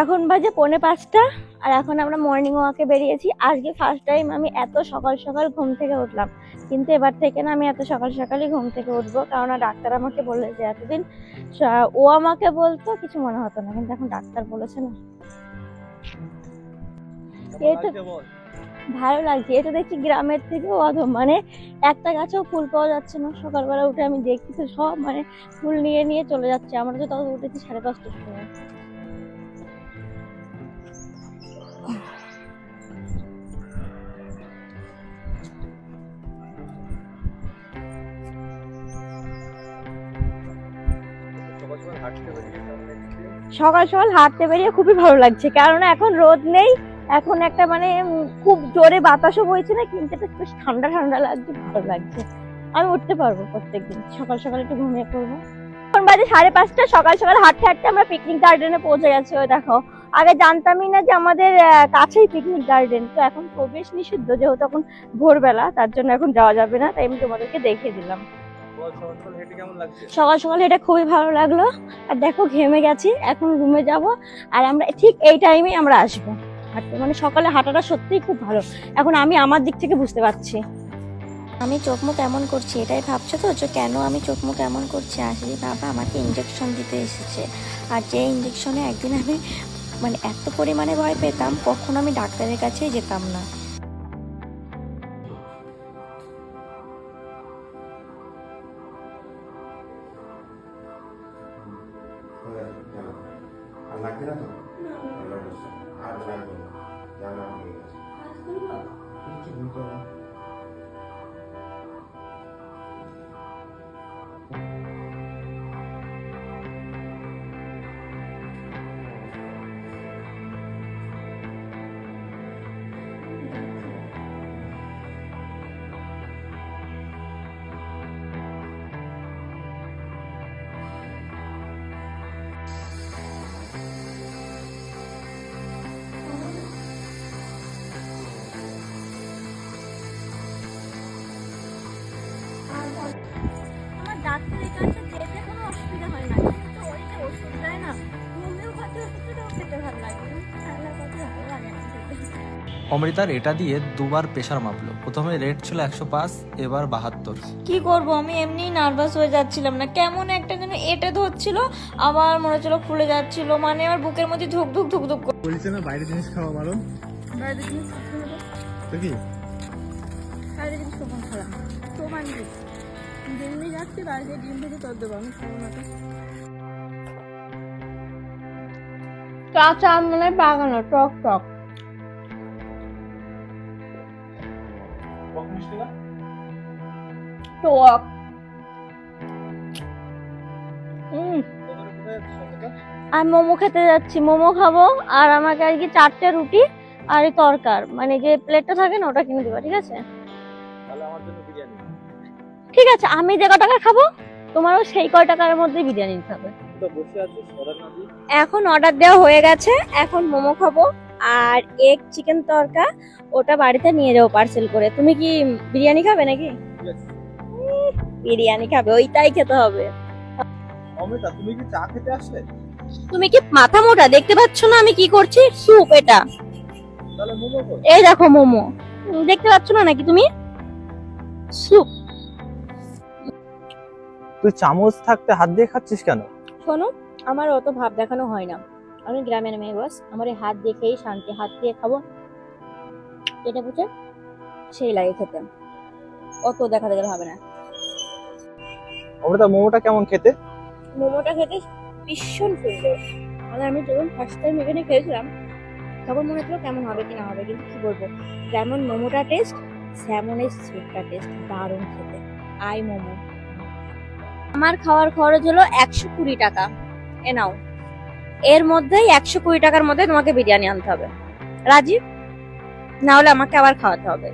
এখন বাজে পৌনে পাঁচটা আর এখন আমরা মর্নিং ওয়াকে বেরিয়েছি। আজকে ফার্স্ট টাইম আমি এত সকাল সকাল ঘুম থেকে উঠলাম। কিন্তু এবার থেকে না আমি এত সকাল সকালই ঘুম থেকে উঠবো কারণ ডাক্তার আমাকে বলে যে এতদিন ও আমাকে বলতো কিছু মনে হতো না। কিন্তু এখন ডাক্তার বলেছে না। এই তো ভালো লাগছে। এটা দেখছি গ্রামের থেকে অধম মানে একটা গাছেও ফুল পাওয়া যাচ্ছে না। সকালবেলা উঠে আমি দেখছি তো সব মানে ফুল নিয়ে নিয়ে চলে যাচ্ছে। আমরা তো তখন উঠেছি সাড়ে পাঁচটার সময়। সকাল সকাল হাঁটতে বেরিয়ে খুবই ভালো লাগছে, কারণ এখন রোদ নেই, এখন একটা মানে খুব জোরে বাতাসও বইছে না, কিন্তু বেশ ঠান্ডা ঠান্ডা লাগছে, ভালো লাগছে। আমি উঠতে পারব প্রত্যেকদিন, সকাল সকাল একটু ঘুমিয়ে পড়ব। এখন বাজে সাড়ে পাঁচটা, সকাল সকাল হাঁটতে হাঁটতে আমরা পিকনিক গার্ডেনে পৌঁছে গেছি, ওই দেখো। আগে জানতামই না যে আমাদের কাছেই পিকনিক গার্ডেন তো এখন প্রবেশ নিষিদ্ধ, যেহেতু এখন ভোরবেলা, তার জন্য এখন যাওয়া যাবে না, তাই আমি তোমাদেরকে দেখিয়ে দিলাম। সকাল সকাল এটা খুবই ভালো লাগল। আর দেখো ঘেমে গেছি এখন রুমে যাব। আর আমরা ঠিক এই টাইমে আমরা আসব। হাঁটতে। মানে সকালে হাঁটাটা সত্যিই খুব ভালো। এখন আমি আমার দিক থেকে বুঝতে পারছি। আমি চোখ মুখ এমন করছি এটাই ভাবছ তো? যে কেন আমি চোখ মুখ এমন করছি? আসলে বাবা আমাকে ইঞ্জেকশন দিতে এসেছে। আর যে ইঞ্জেকশনে একদিন আমি মানে এত পরিমাণে ভয় পেতাম কখনো আমি ডাক্তারের কাছেই যেতাম না। লাগবে না তো? আর লাগবে না। জানা হয়ে গেছে অমৃতার এটা দিয়ে দুবার প্রেশার মাপলো। প্রথমে রেট ছিল একশো পাঁচ এবার বাহাত্তর। কি করব? আমি এমনি নার্ভাস হয়ে যাচ্ছিলাম না। কেমন একটা যেন এটে ধরছিল আবার মনে হচ্ছিল ফুলে যাচ্ছিল। মানে আমার বুকের মধ্যে ধুক ধুক ধুক ধুক। বলছে না বাইরে জিনিস খাওয়া বারণ বাইরে জিনিস শুনে তো তো কি? বাইরে জিনিস কখন খারাপ তো মানবি যেমনি যাচ্ছি বাইরে ডিম ভেজে তোর দেবো আমি খাব না কাঁচা আম মানে বাগানো টক টক। টক হুম আমি মোমো খেতে যাচ্ছি। মোমো খাব আর আমাকে আর কি চারটে রুটি আর এই তরকার। মানে যে প্লেটটা থাকে না ওটা কিনে দিবা ঠিক আছে? ঠিক আছে আমি যে ক টাকা খাব তোমারও সেই কয় টাকার মধ্যে বিরিয়ানি হবে এখন অর্ডার দেওয়া হয়ে গেছে এখন মোমো খাব আর এগ চিকেন তরকা ওটা বাড়িতে নিয়ে যাব পার্সেল করে। তুমি কি বিরিয়ানি খাবে নাকি? বিরিয়ানি খাবে ওইটাই খেতে হবে। অমৃতা তুমি কি চা খেতে আসলে? তুমি কি মাথা মোটা? দেখতে পাচ্ছ না আমি কি করছি? স্যুপ এটা। এই দেখো মোমো। দেখতে পাচ্ছ না নাকি তুমি? স্যুপ তুই চামচ থাকতে হাত দিয়ে খাচ্ছিস কেন? শোনো আমার অত ভাব দেখানো হয় না। আমি গ্রামের মেয়ে বস। আমার এই হাত দিয়ে খেয়েই শান্তি হাত দিয়ে খাব। এটা বুঝে সেই লাগে খেতে। অত দেখা গেলে হবে না। অমৃতা মোমোটা কেমন খেতে? মোমোটা খেতে ভীষণ সুন্দর। আর আমি যখন ফার্স্ট টাইম এখানে খেয়েছিলাম তখন মনে হচ্ছিল কেমন হবে কি না হবে কিন্তু কি বলব? যেমন মোমোটা টেস্ট স্যামনের স্যুপটা টেস্ট দারুণ খেতে। আই মোমো। আমার খাওয়ার খরচ হলো একশো কুড়ি টাকা। এ নাও। এর মধ্যেই একশো কুড়ি টাকার মধ্যে তোমাকে বিরিয়ানি আনতে হবে। রাজীব, না হলে আমাকে আবার খাওয়াতে হবে।